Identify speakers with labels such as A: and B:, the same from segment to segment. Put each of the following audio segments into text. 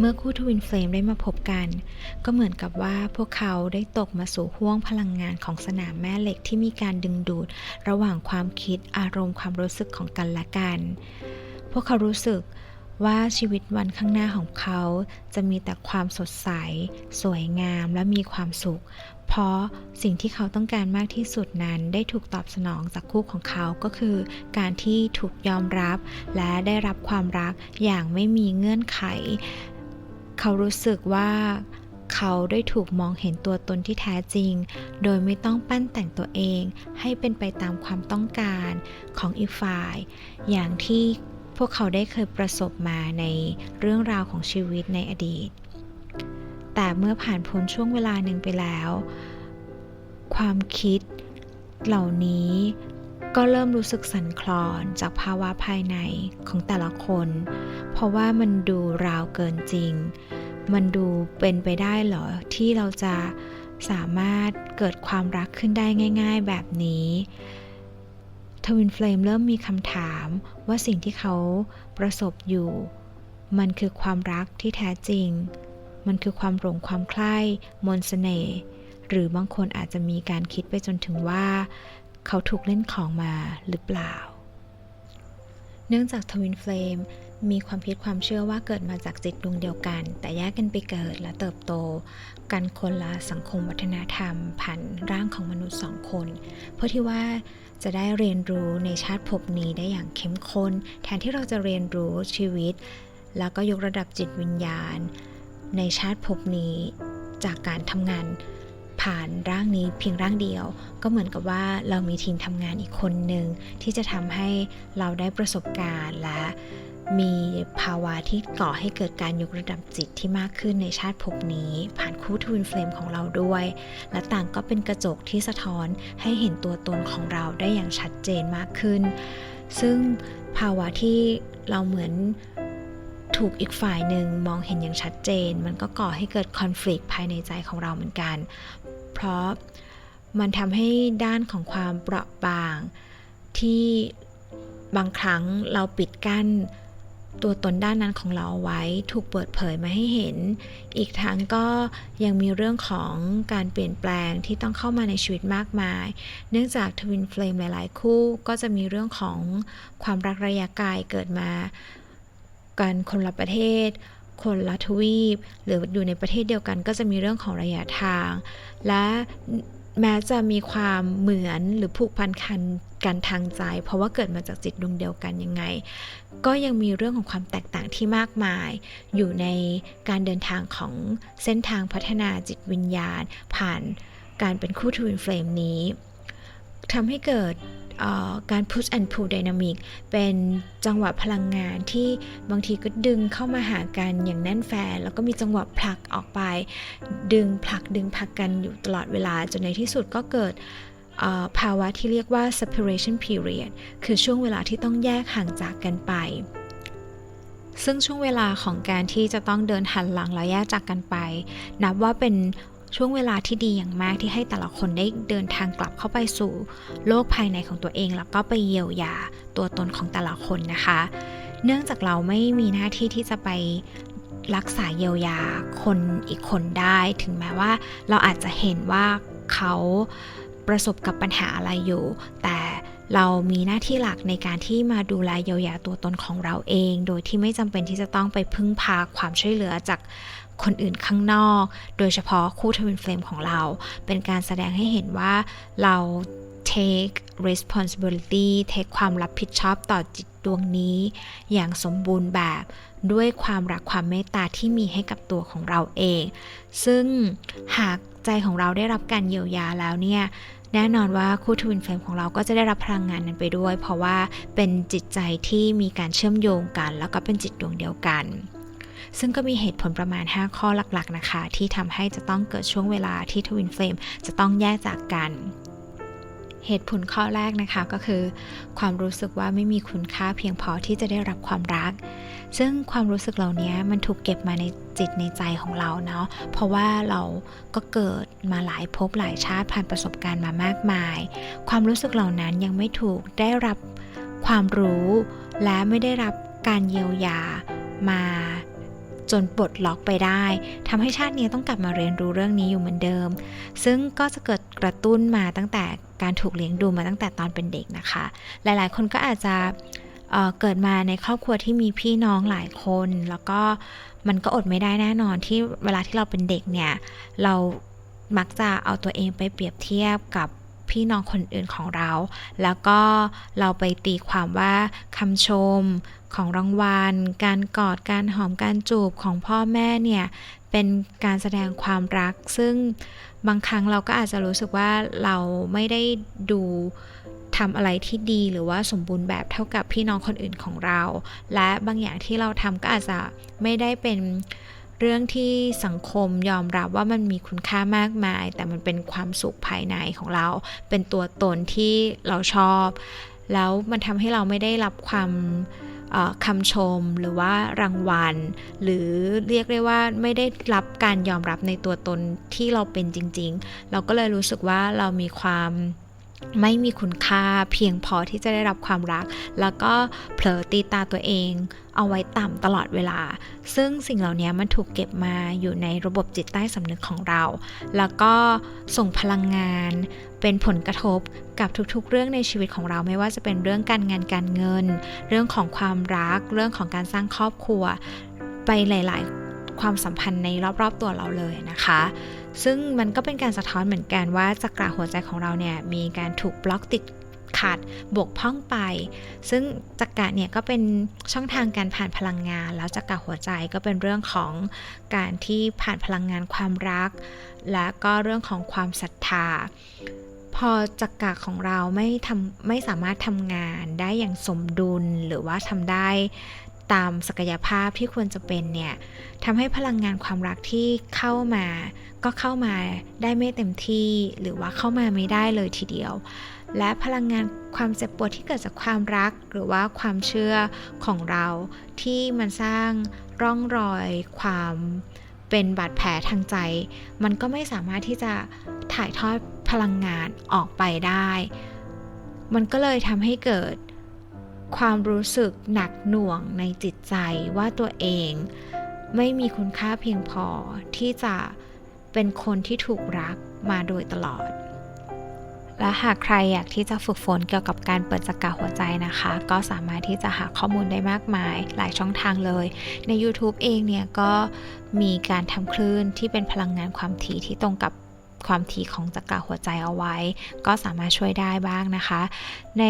A: เมื่อคู่ทวินเฟลมได้มาพบกัน ก็เหมือนกับว่าพวกเขาได้ตกมาสู่ห้วงพลังงานของสนามแม่เหล็กที่มีการดึงดูด ระหว่างความคิดอารมณ์ความรู้สึกของกันและกัน พวกเขารู้สึกว่าชีวิตวันข้างหน้าของเขาจะมีแต่ความสดใส สวยงามและมีความสุข เพราะสิ่งที่เขาต้องการมากที่สุดนั้นได้ถูกตอบสนองจากคู่ของเขาก็คือ การที่ถูกยอมรับและได้รับความรักอย่างไม่มีเงื่อนไข เขารู้สึกว่าเขาได้ถูกมองเห็นตัวตนที่แท้จริง โดยไม่ต้องปั้นแต่งตัวเองให้เป็นไปตามความต้องการของอีกฝ่าย อย่างที่พวกเขาได้เคยประสบมาในเรื่องราวของชีวิตในอดีต แต่เมื่อผ่านพ้นช่วงเวลาหนึ่งไปแล้ว ความคิดเหล่านี้ ก็เริ่มรู้สึกสั่นคลอนจากภาวะภายในของแต่ละคน เพราะว่ามันดูราวเกินจริง มันดูเป็นไปได้เหรอ ที่เราจะสามารถเกิดความรักขึ้นได้ง่าย ๆ แบบนี้ทวินเฟลมเริ่มมีคำถามว่าสิ่งที่เขาประสบอยู่ มันคือความรักที่แท้จริง มันคือความหลงความใคร่มนสเสน่ห์หรือบางคนอาจจะมีการคิดไปจนถึงว่า เขาถูกเล่นของมาหรือเปล่า เนื่องจากทวินเฟลมมีความคิดความเชื่อว่าเกิดมาจากจิตดวงเดียวกัน แต่แยกกันไปเกิดและเติบโต กันคนละสังคมวัฒนธรรม ผ่านร่างของมนุษย์สองคน เพื่อที่ว่าจะได้เรียนรู้ในชาติภพนี้ได้อย่างเข้มข้น แทนที่เราจะเรียนรู้ชีวิต แล้วก็ยกระดับจิตวิญญาณ ในชาติภพนี้จากการทำงาน ผ่านร่างนี้เพียงร่างเดียว ก็เหมือนกับว่าเรามีทีมทำงานอีกคนหนึ่งที่จะทำให้เราได้ประสบการณ์และมีภาวะที่ก่อให้เกิดการยกระดับจิตที่มากขึ้นในชาติภพนี้ ผ่านคู่ทวินเฟลมของเราด้วย และต่างก็เป็นกระจกที่สะท้อนให้เห็นตัวตนของเราได้อย่างชัดเจนมากขึ้น ซึ่งภาวะที่เราเหมือนถูกอีกฝ่ายหนึ่งมองเห็นอย่างชัดเจน มันก็ก่อให้เกิดคอน FLICT ภายในใจของเราเหมือนกัน เพราะมันทำให้ด้านของความเปราะบาง ที่บางครั้งเราปิดกั้น ตัวตนด้านนั้นของเราเอาไว้ถูกเปิดเผยมาให้เห็น อีกทั้งก็ยังมีเรื่องของการเปลี่ยนแปลงที่ต้องเข้ามาในชีวิตมากมาย เนื่องจากทวินเฟลมหลาย ๆ คู่ก็จะมีเรื่องของความรักระยะไกลเกิดมากันคนละประเทศ คนละทวีป หรืออยู่ในประเทศเดียวกันก็จะมีเรื่องของระยะทาง และแม้จะมีความเหมือนหรือผูกพันคันกันทางใจ เพราะว่าเกิดมาจากจิตดวงเดียวกันยังไง ก็ยังมีเรื่องของความแตกต่างที่มากมาย อยู่ในการเดินทางของเส้นทางพัฒนาจิตวิญญาณ ผ่านการเป็นคู่ทวินเฟลมนี้ทำให้เกิด การ push and pull dynamic เป็นจังหวะพลังงานที่บางทีก็ดึงเข้ามาหากันอย่างแน่นแฟน แล้วก็มีจังหวะผลักออกไป ดึงผลักดึงผลักกันอยู่ตลอดเวลา จนในที่สุดก็เกิดภาวะที่เรียกว่า separation period คือช่วงเวลาที่ต้องแยกห่างจากกันไป ซึ่งช่วงเวลาของการที่จะต้องเดินหันหลังและแยกจากกันไป นับว่าเป็น ช่วงเวลาที่ดีอย่างมากที่ให้แต่ละคนได้เดินทางกลับเข้าไปสู่ โลกภายในของตัวเอง แล้วก็ไปเยียวยาตัวตนของแต่ละคนนะคะ เนื่องจากเราไม่มีหน้าที่ที่จะไปรักษาเยียวยาคนอีกคนได้ ถึงแม้ว่าเราอาจจะเห็นว่าเขาประสบกับปัญหาอะไรอยู่ แต่เรามีหน้าที่หลักในการที่มาดูแลเยียวยาตัวตนของเราเอง โดยที่ไม่จำเป็นที่จะต้องไปพึ่งพาความช่วยเหลือจาก คนอื่นข้างนอก โดยเฉพาะคู่ทวินเฟลมของเรา เป็นการแสดงให้เห็นว่าเรา take responsibility take ความรับผิดชอบต่อจิตดวงนี้ อย่างสมบูรณ์แบบด้วยความรักความเมตตาที่มีให้กับตัวของเราเอง ซึ่งหากใจของเราได้รับการเยียวยาแล้วเนี่ยแน่นอนว่าคู่ทวินเฟลมของเราก็จะได้รับพลังงานนั้นไปด้วย เพราะว่าเป็นจิตใจที่มีการเชื่อมโยงกัน แล้วก็เป็นจิตดวงเดียวกัน ซึ่งก็มีเหตุผลประมาณ 5 ข้อหลักๆนะคะ ที่ทำให้จะต้องเกิดช่วงเวลาที่ทวินเฟลมจะต้องแยกจากกันเหตุผลข้อแรกนะคะก็คือ ความรู้สึกว่าไม่มีคุณค่าเพียงพอที่จะได้รับความรัก ซึ่งความรู้สึกเหล่านี้มันถูกเก็บมาในจิตในใจของเราเนาะเพราะว่าเราก็เกิดมาหลายภพหลายชาติผ่านประสบการณ์มามากมาย ความรู้สึกเหล่านั้นยังไม่ถูกได้รับความรู้ และไม่ได้รับการเยียวยามา จนปลดล็อกไปได้ทำให้ชาตินี้ต้องกลับมาเรียนรู้เรื่องนี้อยู่เหมือนเดิม ซึ่งก็จะเกิดกระตุ้นมาตั้งแต่การถูกเลี้ยงดูมาตั้งแต่ตอนเป็นเด็กนะคะ หลายๆ คนก็อาจจะเเกิดมาในครอบครัวที่มีพี่น้องหลายคน แล้วก็มันก็อดไม่ได้แน่นอนที่เวลาที่เราเป็นเด็กเนี่ยเรามักจะเอาตัวเองไปเปรียบเทียบกับ พี่น้องคนอื่นของเรา แล้วก็เราไปตีความว่าคำชมของรางวัล การกอด การหอม การจูบของพ่อแม่เนี่ย เป็นการแสดงความรัก ซึ่งบางครั้งเราก็อาจจะรู้สึกว่าเราไม่ได้ดูทำอะไรที่ดีหรือว่าสมบูรณ์แบบเท่ากับพี่น้องคนอื่นของเรา และบางอย่างที่เราทำก็อาจจะไม่ได้เป็น เรื่องที่สังคมยอมรับว่ามันมีคุณค่ามากมาย แต่มันเป็นความสุขภายในของเรา เป็นตัวตนที่เราชอบ แล้วมันทำให้เราไม่ได้รับความคำชมหรือว่ารางวัล หรือเรียกได้ว่าไม่ได้รับการยอมรับในตัวตนที่เราเป็นจริง ๆ เราก็เลยรู้สึกว่าเรามีความ ไม่มีคุณค่าเพียงพอที่จะได้รับความรัก แล้วก็เผลอตีตาตัวเอง เอาไว้ต่ำตลอดเวลา ซึ่งสิ่งเหล่านี้มันถูกเก็บมาอยู่ในระบบจิตใต้สำนึกของเรา แล้วก็ส่งพลังงาน เป็นผลกระทบกับทุกๆ เรื่องในชีวิตของเราไม่ว่าจะเป็นเรื่องการงานการเงิน เรื่องของความรัก เรื่องของการสร้างครอบครัว ไปหลาย ๆ ความสัมพันธ์ในรอบๆตัวเราเลยนะคะ ซึ่งมันก็เป็นการสะท้อนเหมือนกันว่าจักระหัวใจของเราเนี่ยมีการถูกบล็อกติดขัดบกพร่องไป ซึ่งจักระเนี่ยก็เป็นช่องทางการผ่านพลังงาน แล้วจักระหัวใจก็เป็นเรื่องของการที่ผ่านพลังงานความรัก และก็เรื่องของความศรัทธา พอจักระของเราไม่ทำไม่สามารถทำงานได้อย่างสมดุลหรือว่าทำได้ ตามศักยภาพที่ควรจะเป็นเนี่ยทำให้พลังงานความรักที่เข้ามา ก็เข้ามาได้ไม่เต็มที่ หรือว่าเข้ามาไม่ได้เลยทีเดียว และพลังงานความเจ็บปวดที่เกิดจากความรัก หรือว่าความเชื่อของเราที่มันสร้างร่องรอยความเป็นบาดแผลทางใจ มันก็ไม่สามารถที่จะถ่ายทอดพลังงานออกไปได้ มันก็เลยทำให้เกิด ความรู้สึกหนักหน่วงในจิตใจว่าตัวเอง ไม่มีคุณค่าเพียงพอที่จะเป็นคนที่ถูกรักมาโดยตลอด และหากใครอยากที่จะฝึกฝนเกี่ยวกับการเปิดจักระหัวใจนะคะ ก็สามารถที่จะหาข้อมูลได้มากมายหลายช่องทางเลย ใน YouTube เองเนี่ยก็มีการทำคลื่นที่เป็นพลังงานความถี่ที่ตรงกับความถี่ของจักระหัวใจเอาไว้ ก็สามารถช่วยได้บ้างนะคะ ใน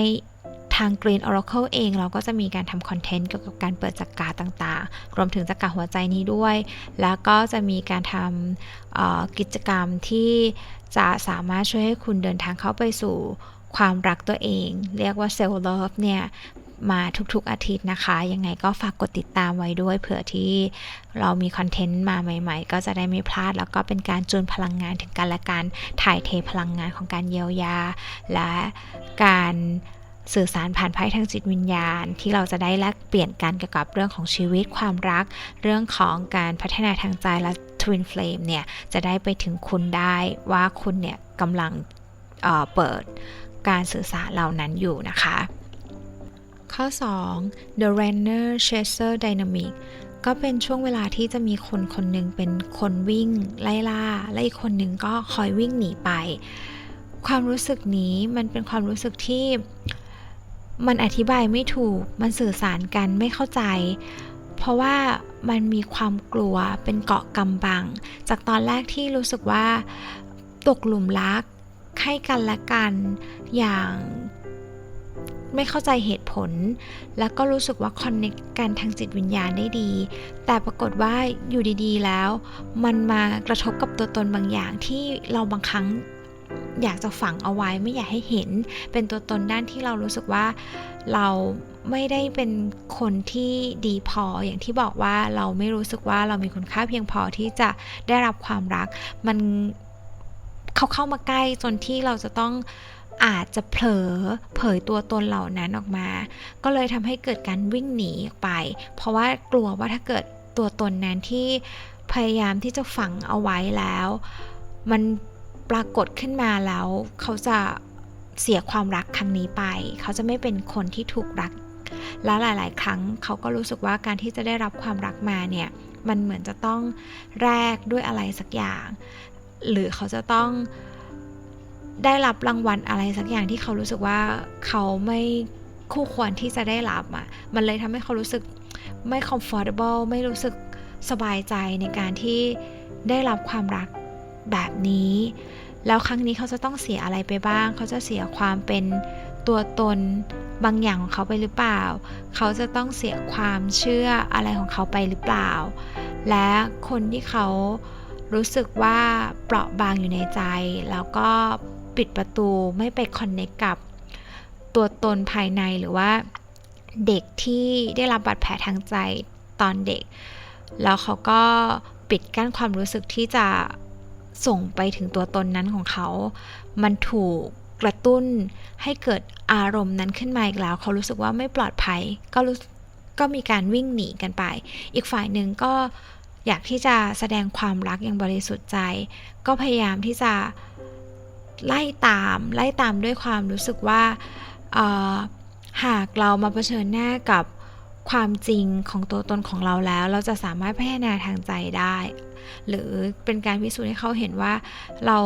A: ทาง Green Oracle เองเราก็จะมีการทำคอนเทนต์เกี่ยวกับการเปิดจักราต่างๆ รวมถึงจักราหัวใจนี้ด้วย แล้วก็จะมีการทำกิจกรรมที่จะสามารถช่วยให้คุณเดินทางเข้าไปสู่ความรักตัวเอง เรียกว่า self love เนี่ยมาทุกๆอาทิตย์นะคะ ยังไงก็ฝากกดติดตามไว้ด้วยเผื่อที่เรามีคอนเทนต์มาใหม่ ๆ ก็จะได้ไม่พลาด แล้วก็เป็นการจูนพลังงานถึงกันและการถ่ายเทพลังงานของการเยียวยา และการ สื่อสารผ่านไพ่ทางจิตวิญญาณ ที่เราจะได้แลกเปลี่ยนกันเกี่ยวกับเรื่องของชีวิตความรัก เรื่องของการพัฒนาทางใจและ Twin Flame เนี่ยจะได้ไปถึงคุณได้ว่าคุณเนี่ยกำลังเเปิดการสื่อสารเหล่านั้นอยู่นะคะ ข้อ 2 The Runner Chaser Dynamic ก็เป็นช่วงเวลาที่จะมีคนคนหนึ่งเป็นคนวิ่งไล่ล่า และอีกคนหนึ่งก็คอยวิ่งหนีไป ความรู้สึกนี้มันเป็นความรู้สึกที่ มันอธิบายไม่ถูก มันสื่อสารกันไม่เข้าใจ เพราะว่ามันมีความกลัวเป็นเกาะกำบัง จากตอนแรกที่รู้สึกว่า ตกหลุมรักให้กันและกันอย่างไม่เข้าใจเหตุผล แล้วก็รู้สึกว่าคอนเนคกันทางจิตวิญญาณได้ดี แต่ปรากฏว่าอยู่ดีๆแล้ว มันมากระทบกับตัวตนบางอย่างที่เราบางครั้ง อยากจะฝังเอาไว้ไม่อยากให้เห็น เป็นตัวตนด้านที่เรารู้สึกว่าเราไม่ได้เป็นคนที่ดีพออย่างที่บอกว่าเราไม่รู้สึกว่าเรามีคุณค่าเพียงพอที่จะได้รับความรัก มันเขาเข้ามาใกล้จนที่เราจะต้องอาจจะเผลอเผยตัวตนเหล่านั้นออกมา ก็เลยทำให้เกิดการวิ่งหนีออกไป เพราะว่ากลัวว่าถ้าเกิดตัวตนนั้นที่พยายามที่จะฝังเอาไว้แล้ว มัน ปรากฏขึ้นมาแล้วเขาจะเสียความรักครั้งนี้ไป เขาจะไม่เป็นคนที่ถูกรัก แล้วหลาย ๆ ครั้งเขาก็รู้สึกว่าการที่จะได้รับความรักมาเนี่ยมันเหมือนจะต้องแลกด้วยอะไรสักอย่าง หรือเขาจะต้องได้รับรางวัลอะไรสักอย่างที่เขารู้สึกว่าเขาไม่คู่ควรที่จะได้รับอะ มันเลยทำให้เขารู้สึกไม่ comfortable ไม่รู้สึกสบายใจในการที่ได้รับความรัก แบบนี้ แล้วครั้งนี้เขาจะต้องเสียอะไรไปบ้าง เขาจะเสียความเป็นตัวตนบางอย่างของเขาไปหรือเปล่า เขาจะต้องเสียความเชื่ออะไรของเขาไปหรือเปล่า และคนที่เขารู้สึกว่าเปราะบางอยู่ในใจ แล้วก็ปิดประตูไม่ไปคอนเนคกับตัวตนภายในหรือว่าเด็กที่ได้รับบาดแผลทางใจตอนเด็ก แล้วเขาก็ปิดกั้นความรู้สึกที่จะ ส่งไปถึงตัวตนนั้นของเขา มันถูกกระตุ้นให้เกิดอารมณ์นั้นขึ้นมาอีกแล้ว เขารู้สึกว่าไม่ปลอดภัย ก็รู้ก็มีการวิ่งหนีกันไป อีกฝ่ายหนึ่งก็อยากที่จะแสดงความรักอย่างบริสุทธิ์ใจ ก็พยายามที่จะไล่ตามไล่ตามด้วยความรู้สึกว่าหากเรามาเผชิญหน้ากับ ความจริงของตัวตนของเราแล้ว เราจะสามารถพัฒนาทางใจได้ หรือเป็นการพิสูจน์ให้เขาเห็นว่าเรา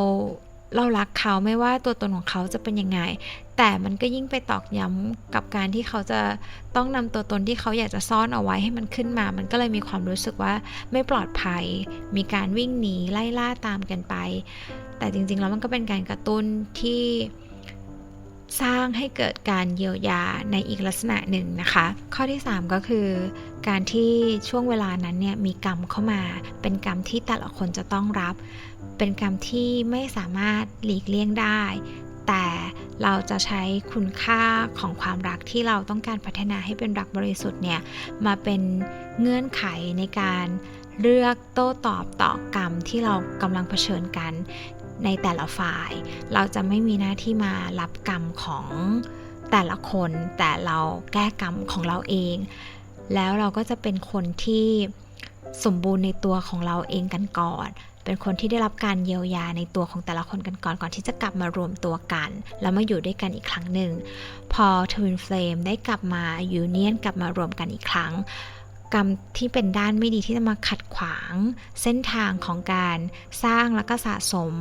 A: เรารักเขาไม่ว่าตัวตนของเขาจะเป็นยังไง แต่มันก็ยิ่งไปตอกย้ำกับการที่เขาจะต้องนำตัวตนที่เขาอยากจะซ่อนเอาไว้ให้มันขึ้นมา มันก็เลยมีความรู้สึกว่าไม่ปลอดภัย มีการวิ่งหนีไล่ล่าตามกันไป แต่จริงๆแล้วมันก็เป็นการกระตุ้นที่ สร้างให้เกิดการเยียวยาในอีกลักษณะหนึ่งนะคะ ข้อที่ 3 ก็คือการที่ช่วงเวลานั้นเนี่ยมีกรรมเข้ามา เป็นกรรมที่แต่ละคนจะต้องรับ เป็นกรรมที่ไม่สามารถหลีกเลี่ยงได้ แต่เราจะใช้คุณค่าของความรักที่เราต้องการพัฒนาให้เป็นรักบริสุทธิ์เนี่ยมาเป็นเงื่อนไขในการเลือกโต้ตอบต่อกรรมที่เรากำลังเผชิญกัน ในแต่ละฝ่าย เราจะไม่มีหน้าที่มารับกรรมของแต่ละคน แต่เราแก้กรรมของเราเอง แล้วเราก็จะเป็นคนที่สมบูรณ์ในตัวของเราเองกันก่อน เป็นคนที่ได้รับการเยียวยาในตัวของแต่ละคนกันก่อนก่อนที่จะกลับมารวมตัวกัน แล้วมาอยู่ด้วยกันอีกครั้งหนึ่ง พอทวินเฟลมได้กลับมายูเนียนกลับมารวมกันอีกครั้ง กรรมที่เป็นด้านไม่ดีที่จะมาขัดขวาง เส้นทางของการสร้างและก็สะสม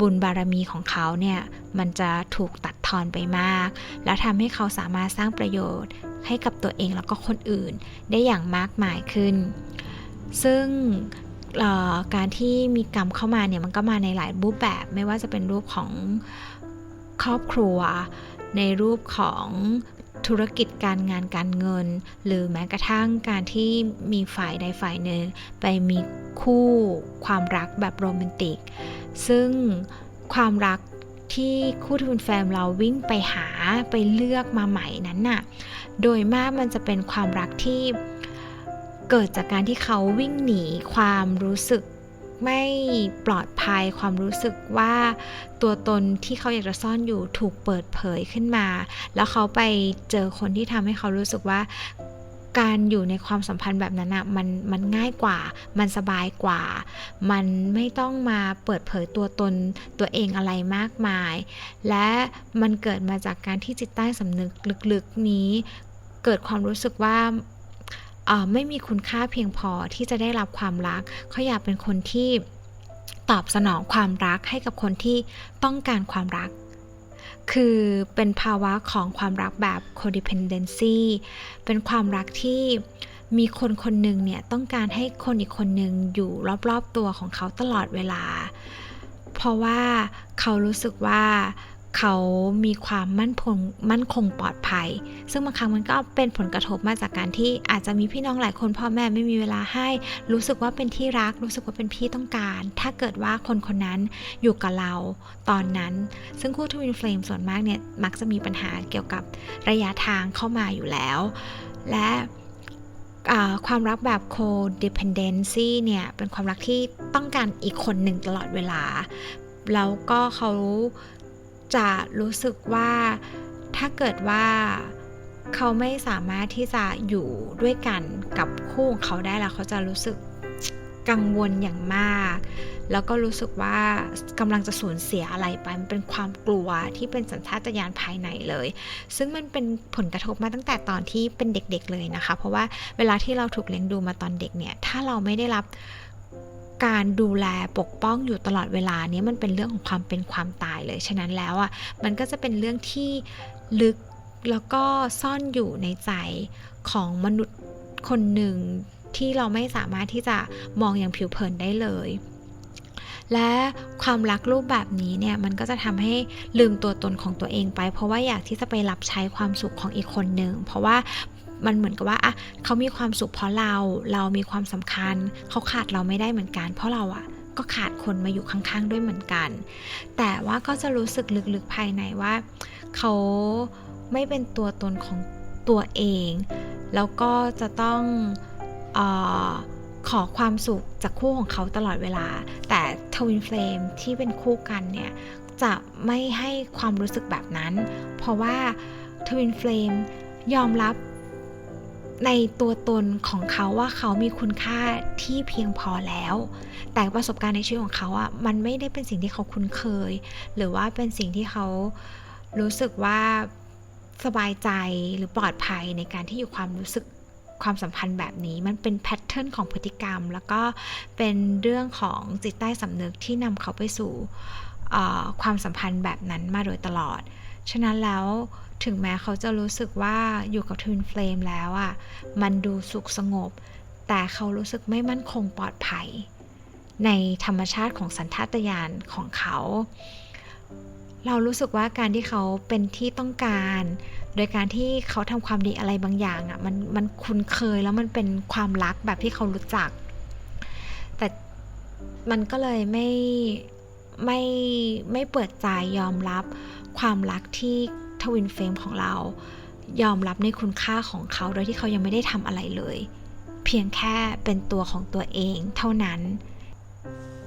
A: บุญบารมีของเขาเนี่ย มันจะถูกตัดทอนไปมาก แล้วทำให้เขาสามารถสร้างประโยชน์ให้กับตัวเองแล้วก็คนอื่นได้อย่างมากมายขึ้น ซึ่งการที่มีกรรมเข้ามาเนี่ย มันก็มาในหลายรูปแบบ ไม่ว่าจะเป็นรูปของครอบครัว ในรูปของ ธุรกิจการงานการเงิน หรือแม้กระทั่งการที่มีฝ่ายใดฝ่ายหนึ่งไปมีคู่ความรักแบบโรแมนติก ซึ่งความรักที่คู่ทุนแฟมเราวิ่งไปหาไปเลือกมาใหม่นั้นน่ะ โดยมากมันจะเป็นความรักที่เกิดจากการที่เขาวิ่งหนีความรู้สึก ไม่ปลอดภัยความรู้สึกว่าตัวตนที่เขาอยากจะซ่อนอยู่ถูกเปิดเผยขึ้นมา แล้วเขาไปเจอคนที่ทำให้เขารู้สึกว่าการอยู่ในความสัมพันธ์แบบนั้นอะมันมันง่ายกว่า มันสบายกว่า มันไม่ต้องมาเปิดเผยตัวตนตัวเองอะไรมากมาย และมันเกิดมาจากการที่จิตใต้สำนึกลึกๆนี้ เกิดความรู้สึกว่า ไม่มีคุณค่าเพียงพอที่จะได้รับความรัก เขาอยากเป็นคนที่ตอบสนองความรักให้กับคนที่ต้องการความรัก คือเป็นภาวะของความรักแบบ codependency เป็นความรักที่มีคนคนหนึ่งเนี่ยต้องการให้คนอีกคนหนึ่งอยู่รอบๆตัวของเขาตลอดเวลา เพราะว่าเขารู้สึกว่า เขามีความมั่นคงมั่นคงปลอดภัย ซึ่งบางครั้งมันก็เป็นผลกระทบมาจากการที่อาจจะมีพี่น้องหลายคนพ่อแม่ไม่มีเวลาให้ รู้สึกว่าเป็นที่รัก รู้สึกว่าเป็นพี่ต้องการ ถ้าเกิดว่าคนคนนั้นอยู่กับเราตอนนั้น ซึ่งคู่ทวินเฟลมส่วนมากเนี่ยมักจะมีปัญหาเกี่ยวกับระยะทางเข้ามาอยู่แล้ว และความรักแบบ codependency เนี่ยเป็นความรักที่ต้องการอีกคนหนึ่งตลอดเวลา แล้วก็เขา จะรู้สึกว่าถ้าเกิดว่าเขาไม่สามารถที่จะอยู่ด้วยกันกับคู่ของเขาได้แล้วเขาจะรู้สึกกังวลอย่างมาก แล้วก็รู้สึกว่ากำลังจะสูญเสียอะไรไป มันเป็นความกลัวที่เป็นสัญชาตญาณภายในเลย ซึ่งมันเป็นผลกระทบมาตั้งแต่ตอนที่เป็นเด็กๆเลยนะคะ เพราะว่าเวลาที่เราถูกเลี้ยงดูมาตอนเด็กเนี่ย ถ้าเราไม่ได้รับ การดูแลปกป้องอยู่ตลอดเวลานี้มันเป็นเรื่องของความเป็นความตายเลย ฉะนั้นแล้วอะมันก็จะเป็นเรื่องที่ลึกแล้วก็ซ่อนอยู่ในใจของมนุษย์คนหนึ่งที่เราไม่สามารถที่จะมองอย่างผิวเผินได้เลย และความรักรูปแบบนี้เนี่ยมันก็จะทำให้ลืมตัวตนของตัวเองไป เพราะว่าอยากที่จะไปรับใช้ความสุขของอีกคนหนึ่งเพราะว่า มันเหมือนกับว่าอะเขามีความสุขเพราะเราเรามีความสำคัญ เขาขาดเราไม่ได้เหมือนกัน เพราะเราอะก็ขาดคนมาอยู่ข้างๆด้วยเหมือนกัน แต่ว่าก็จะรู้สึกลึกๆภายในว่า เขาไม่เป็นตัวตนของตัวเอง แล้วก็จะต้องออขอความสุขจากคู่ของเขาตลอดเวลา แต่ทวินเฟลมที่เป็นคู่กันเนี่ย จะไม่ให้ความรู้สึกแบบนั้น เพราะว่าทวินเฟลมยอมรับ ในตัวตนของเขาว่าเขามีคุณค่าที่เพียงพอแล้ว แต่ประสบการณ์ในชีวิตของเขาอะ่ะมันไม่ได้เป็นสิ่งที่เขาคุ้นเคย หรือว่าเป็นสิ่งที่เขารู้สึกว่าสบายใจหรือปลอดภัยในการที่อยู่ความรู้สึกความสัมพันธ์แบบนี้มันเป็นแพทเทิร์นของพฤติกรรม แล้วก็เป็นเรื่องของจิตใต้สำนึกที่นำเขาไปสู่ความสัมพันธ์แบบนั้นมาโดยตลอด ฉะนั้นแล้ว ถึงแม้เขาจะรู้สึกว่าอยู่กับทวินเฟลมแล้วอะ่ะ มันดูสุขสงบ แต่เขารู้สึกไม่มั่นคงปลอดภัย ในธรรมชาติของสันทัตยานของเขา เรารู้สึกว่าการที่เขาเป็นที่ต้องการ โดยการที่เขาทำความดีอะไรบางอย่างอะ่ะ มันมันคุ้นเคยแล้วมันเป็นความรักแบบที่เขารู้จัก แต่มันก็เลยไม่ไม่ไม่เปิดใจยอมรับความรักที่ ทวินเฟมของเรา ยอมรับในคุณค่าของเขาโดยที่เขายังไม่ได้ทำอะไรเลย เพียงแค่เป็นตัวของตัวเองเท่านั้น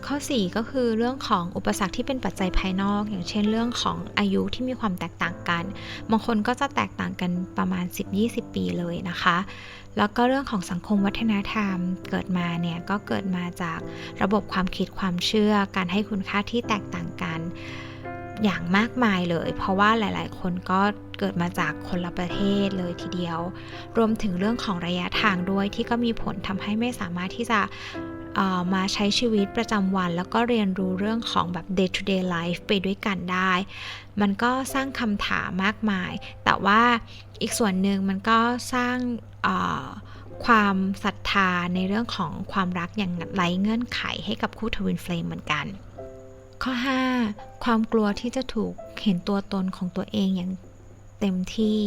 A: ข้อ 4 ก็คือเรื่องของอุปสรรคที่เป็นปัจจัยภายนอก อย่างเช่นเรื่องของอายุที่มีความแตกต่างกัน บางคนก็จะแตกต่างกันประมาณ 10-20 ปีเลยนะคะ แล้วก็เรื่องของสังคมวัฒนธรรมเกิดมาเนี่ยก็เกิดมาจากระบบความคิดความเชื่อ การให้คุณค่าที่แตกต่างกัน อย่างมากมายเลย เพราะว่าหลายๆ คนก็เกิดมาจากคนละประเทศเลยทีเดียว รวมถึงเรื่องของระยะทางด้วยที่ก็มีผลทำให้ไม่สามารถที่จะมาใช้ชีวิตประจำวัน แล้วก็เรียนรู้เรื่องของแบบ day to day life ไปด้วยกันได้ มันก็สร้างคำถามมากมาย แต่ว่าอีกส่วนหนึ่งมันก็สร้างความศรัทธาในเรื่องของความรักอย่างไร้เงื่อนไขให้กับคู่ทวินเฟลมเหมือนกัน ข้อ 5. ความกลัวที่จะถูกเห็นตัวตนของตัวเองอย่างเต็มที่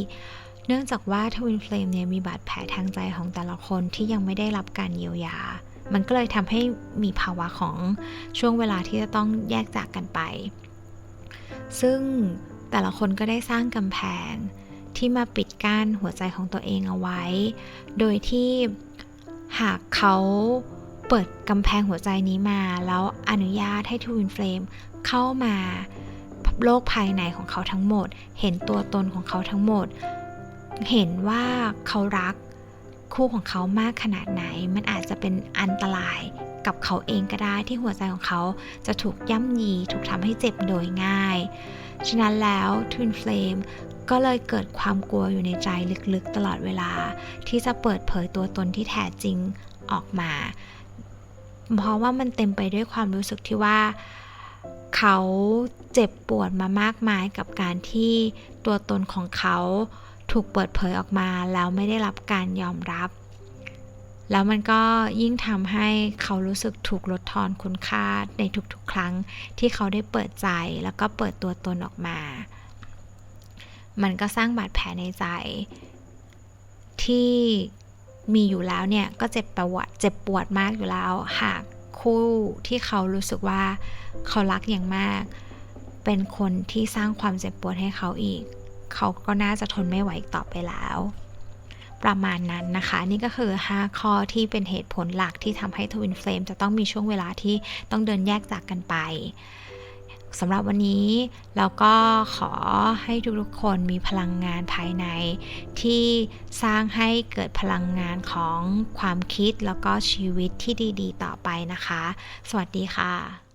A: เนื่องจากว่าทวินเฟลมเนี่ยมีบาดแผลทางใจของแต่ละคนที่ยังไม่ได้รับการเยียวยา มันก็เลยทำให้มีภาวะของช่วงเวลาที่จะต้องแยกจากกันไป ซึ่งแต่ละคนก็ได้สร้างกำแพงที่มาปิดกั้นหัวใจของตัวเองเอาไว้ โดยที่หากเขา เปิดกำแพงหัวใจนี้มา แล้วอนุญาตให้ทวินเฟลมเข้ามาโลกภายในของเขาทั้งหมด เห็นตัวตนของเขาทั้งหมด เห็นว่าเขารักคู่ของเขามากขนาดไหน มันอาจจะเป็นอันตรายกับเขาเองก็ได้ที่หัวใจของเขาจะถูกย่ำยี ถูกทำให้เจ็บโดยง่าย ฉะนั้นแล้วทวินเฟลมก็เลยเกิดความกลัวอยู่ในใจลึกๆตลอดเวลา ที่จะเปิดเผยตัวตนที่แท้จริงออกมา เพราะว่ามันเต็มไปด้วยความรู้สึกที่ว่าเขาเจ็บปวดมามากมายกับการที่ตัวตนของเขาถูกเปิดเผยออกมาแล้วไม่ได้รับการยอมรับ แล้วมันก็ยิ่งทำให้เขารู้สึกถูกลดทอนคุณค่าในทุกๆ ครั้งที่เขาได้เปิดใจแล้วก็เปิดตัวตนออกมา มันก็สร้างบาดแผลในใจ ที่ มีอยู่แล้วเนี่ยก็เจ็บประวัติเจ็บปวดมากอยู่แล้ว หากคู่ที่เขารู้สึกว่าเขารักอย่างมาก เป็นคนที่สร้างความเจ็บปวดให้เขาอีก เขาก็น่าจะทนไม่ไหวต่อไปแล้ว ประมาณนั้นนะคะ นี่ก็คือ 5 ข้อที่เป็นเหตุผลหลักที่ทำให้ทวินเฟลมจะต้องมีช่วงเวลาที่ต้องเดินแยกจากกันไป สำหรับวันนี้เราก็ขอให้ทุกๆคนมีพลังงานภายใน ที่สร้างให้เกิดพลังงานของความคิดแล้วก็ชีวิตที่ดี ๆ ต่อไปนะคะ สวัสดีค่ะ